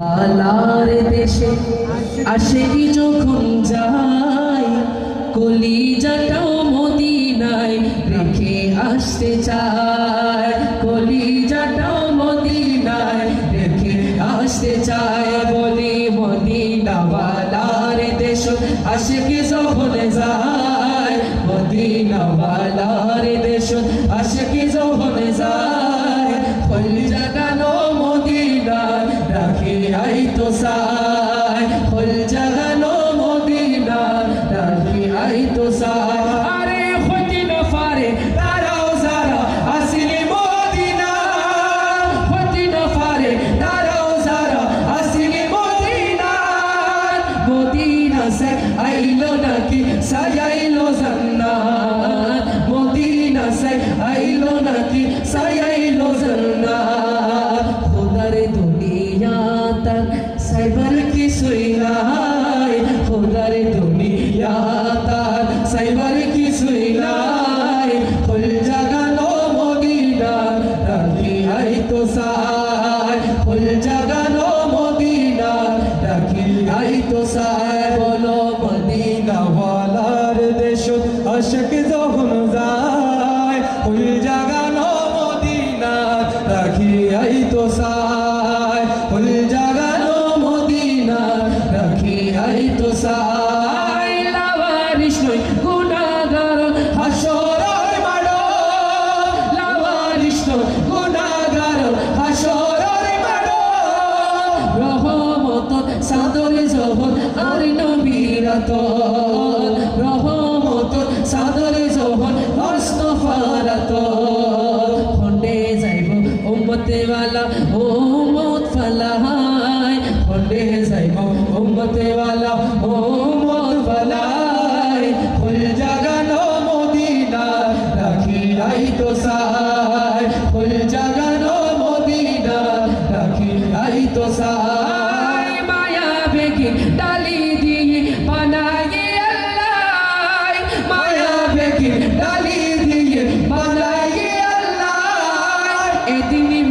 আলার দেশে আসেনি যখন যাই? কলিজাটাও মদিনায় রেখে আসতে চায়। কলিজাটাও মদিনায় রেখে আসতে চায় বলি মদিনাওয়ালার দেশ আশেকি যখন যায়? মদিনাওয়ালার দেশ নাকি সাজাইলো জান্নাত খোদার দুনিয়া তার সাইবার কি সুইলাই খোদার দুনিয়া তার সাইবার কি সুইলাই ফুল জাগানো মদিনা রাখি আই তো সাই ফুল জাগানো মদিনা রাখি আই তো সাই বলো মদিনা ওয়ালার দেশ, আশক রাখি আই তো সাই ফুল জাগানো মদিনা তো সাই। লাভারিস নই গুনাগার হাসরের মাড়ো। লাভারিস নই গুনাগার হাসরের মাড়ো। রহমত সাদরে জহর আর নবীরত উম্মত ফালাহাই খন্ডে যাইব উম্মতে ওয়ালা উম্মত ফালাই ফুল জাগানো মদিনা রাখি আই তো সাই। ফুল জাগানো মদিনা রাখি আই তো সাই। মায়া বেগে ডালি দিয়ে বানায়ে আল্লাহ।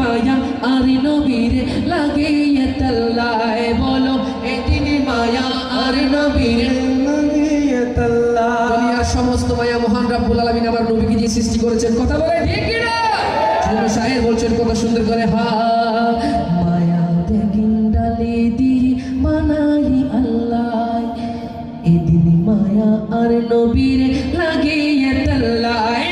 মায়া আর নবীর লাগিয়ে তল্লায় বলো, এদিন মায়া আর নবীর লাগিয়ে তল্লায়। সমস্ত মায়া মহান রাব্বুল আলামিন আমার নবীকে দিয়ে সৃষ্টি করেছেন। কথা বলে ঠিক কি না সাহেব বলছেন, কত সুন্দর করে, হা। মায়া দেখিন ডালে দিয়ে বানাই আল্লাহ। এদিনে মায়া আর নবীর লাগিয়ে তল্লায়